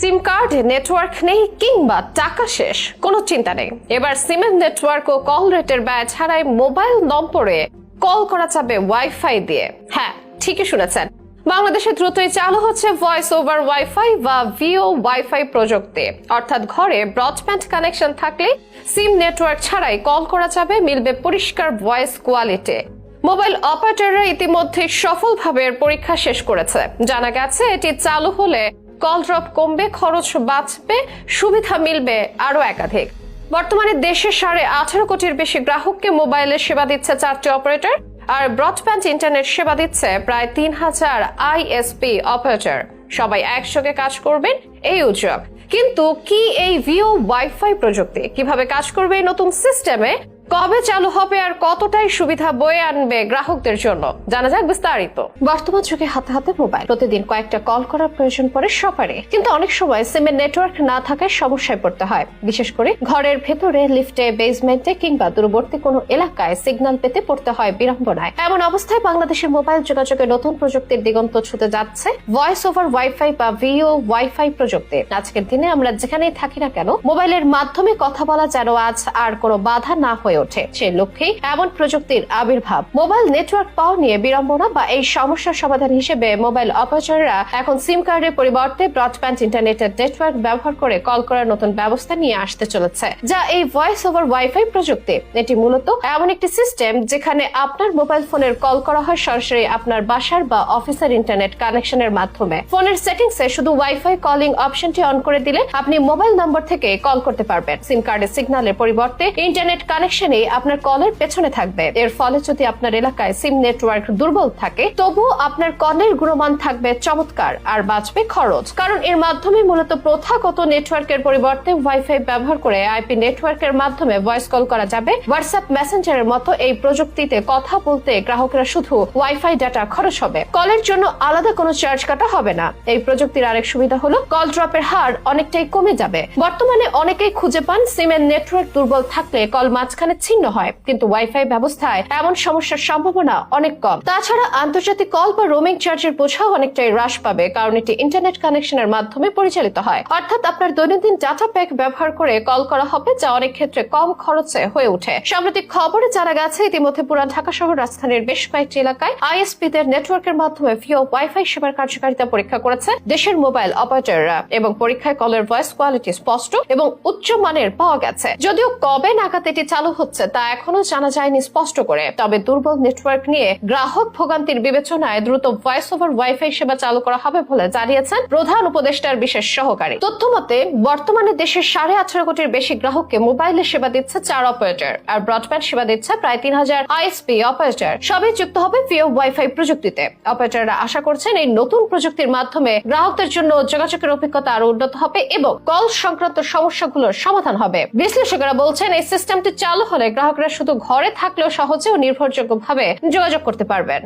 সিম card network নেই কিংবা টাকা শেষ, কোনো চিন্তা নেই। এবার সিমের নেটওয়ার্ক ও কল রেটের ব্যয় ছাড়াই মোবাইল নম্বরে কল করা যাবে ওয়াইফাই দিয়ে। হ্যাঁ ঠিকই শুনেছেন। বাংলাদেশে দ্রুতই চালু হচ্ছে ভয়েস ওভার ওয়াইফাই বা ভিও ওয়াইফাই প্রযুক্তি। অর্থাৎ ঘরে ব্রডব্যান্ড কানেকশন থাকলে সিম নেটওয়ার্ক ছাড়াই কল করা যাবে, মিলবে পরিষ্কার ভয়েস কোয়ালিটি মোবাইল অপারেটররা ইতিমধ্যে সফলভাবে পরীক্ষা শেষ করেছে। জানা গেছে, এটি চালু হলে কল ড্রপ কমবে, খরচ বাঁচবে, সুবিধা মিলবে আরও একাধিক। বর্তমানে দেশে সাড়ে আঠারো কোটির বেশি গ্রাহককে মোবাইলের সেবা দিচ্ছে চারটি অপারেটর আর ব্রডব্যান্ড ইন্টারনেট সেবা দিচ্ছে প্রায় তিন হাজার আইএসপি অপারেটর। সবাই একসঙ্গে কাজ করবেন, এই উদ্যোগ কিন্তু কি এই ভিও ওয়াইফাই প্রযুক্তি কীভাবে কাজ করবে নতুন সিস্টেমে? কবে চালু হবে আর কতটাই সুবিধা বয়ে আনবে গ্রাহকদের জন্য? জানা যাক বিস্তারিত। বর্তমান যুগে হাতে হাতে মোবাইল। প্রতিদিন কয়েকটা কল করার প্রয়োজন পড়ে সবারই কিন্তু অনেক সময় সিমের নেটওয়ার্ক না থাকায় সমস্যায় পড়তে হয়। বিশেষ করে ঘরের ভেতরে, লিফটে, বেসমেন্টে কিংবা দূরবর্তী কোনো এলাকায় সিগন্যাল পেতে পড়তে হয় বিড়ম্বনায়। এমন অবস্থায় বাংলাদেশের মোবাইল যোগাযোগের নতুন প্রযুক্তির দিগন্ত ছুটে যাচ্ছে ভয়েস ওভার ওয়াইফাই বা ভিও ওয়াইফাই প্রযুক্তি। আজকের দিনে আমরা যেখানেই থাকি না কেন, মোবাইলের মাধ্যমে কথা বলা যেন আজ আর কোনো বাধা না হয়ে ওঠে। সেই লক্ষ্যেই এমন প্রযুক্তির আবির্ভাব। মোবাইল নেটওয়ার্ক পাওয়া নিয়ে বিড়ম্বনা বা এই সমস্যার সমাধান হিসেবে মোবাইল অপারেটররা এখন সিম কার্ডের পরিবর্তে ব্রডব্যান্ড ইন্টারনেটের নেটওয়ার্ক ব্যবহার করে কল করার নতুন ব্যবস্থা নিয়ে আসতে চলেছে, যা এই ভয়েস ওভার ওয়াইফাই প্রযুক্তি। এটি মূলত এমন একটি সিস্টেম যেখানে আপনার মোবাইল ফোনের কল করা হয় সরাসরি আপনার বাসার বা অফিসের ইন্টারনেট কানেকশনের মাধ্যমে। ফোনের সেটিংসে শুধু ওয়াইফাই কলিং অপশনটি অন করে দিলে আপনি মোবাইল নম্বর থেকে কল করতে পারবেন। সিম কার্ডের সিগন্যালের পরিবর্তে ইন্টারনেট কানেকশনই আপনার কলের পেছনে থাকবে। এর ফলে যদি আপনার এলাকায় সিম নেটওয়ার্ক দুর্বল থাকে, তবুও আপনার কলের গুণমান থাকবে চমৎকার আর বাঁচবে খরচ। কারণ এর মাধ্যমে মূলত প্রথাগত নেটওয়ার্কের পরিবর্তে ওয়াইফাই ব্যবহার করে আইপি নেটওয়ার্কের মাধ্যমে ভয়েস কল করা যাবে। হোয়াটসঅ্যাপ মেসেঞ্জারের মতো এই প্রযুক্তিতে কথা বলতে গ্রাহকরা শুধু ওয়াইফাই ডাটা খরচ হবে। কলের জন্য আলাদা কোনো চার্জ কাটা হবে না। এই প্রযুক্তির আরেক সুবিধা হলো কল ড্রপের হার অনেকটাই কমে যাবে। বর্তমানে অনেকেই খুঁজে পান সিমের নেটওয়ার্ক দুর্বল থাকলে কল মাঝখানে ছিন্ন হয়, কিন্তু ওয়াইফাই ব্যবস্থায় এমন সমস্যার সম্ভাবনা অনেক কম। তাছাড়া আন্তর্জাতিক কল বা রোমিং চার্জের বোঝাও অনেকটাই হ্রাস পাবে, কারণ এটি ইন্টারনেট কানেকশনের মাধ্যমে পরিচালিত হয়। অর্থাৎ আপনার দৈনন্দিন ডাটা প্যাক ব্যবহার করে কল করা হবে, যা অনেক ক্ষেত্রে কম খরচে হয়ে ওঠে। সাম্প্রতিক খবরে জানা গেছে, ইতিমধ্যে পুরান ঢাকা শহর রাজধানীর বেশ কয়েকটি এলাকায় আইএসপি দের নেটওয়ার্কের মাধ্যমে ভিও ওয়াইফাই সেবার কার্যকারিতা পরীক্ষা করেছে দেশের মোবাইল অপারেটররা এবং পরীক্ষায় কলের ভয়েস কোয়ালিটি স্পষ্ট এবং উচ্চ মানের পাওয়া গেছে। যদিও কবে নাগাদ এটি চালু হচ্ছে তা এখনও জানা যায়নি স্পষ্ট করে। তবে দুর্বল নেটওয়ার্ক নিয়ে গ্রাহক ভোগান্তির বিবেচনায় দ্রুত ভয়েস ওভার ওয়াইফাই সেবা চালু করা হবে বলে জানিয়েছেন প্রধান উপদেষ্টার বিশেষ সহকারী। তথ্য মতে, বর্তমানে দেশের সাড়ে আঠারো কোটির বেশি গ্রাহককে মোবাইলে সেবা দিচ্ছে চার অপারেটর, আর ব্রডব্যান্ড সেবা দিচ্ছে প্রায় তিন হাজার আইএসপি অপারেটর। সবই যুক্ত হবে ভিও ওয়াইফাই প্রযুক্তিতে। অপারেটররা আশা করছেন এই নতুন প্রযুক্তির মাধ্যমে গ্রাহকদের জন্য যোগাযোগের অভিজ্ঞতা আরও উন্নত হবে এবং কল সংক্রান্ত সমস্যাগুলোর সমাধান হবে। বিশ্লেষকেরা বলছেন এই সিস্টেমটি চালু হলে গ্রাহকরা শুধু ঘরে থাকলেও সহজে ও নির্ভরযোগ্যভাবে যোগাযোগ করতে পারবেন।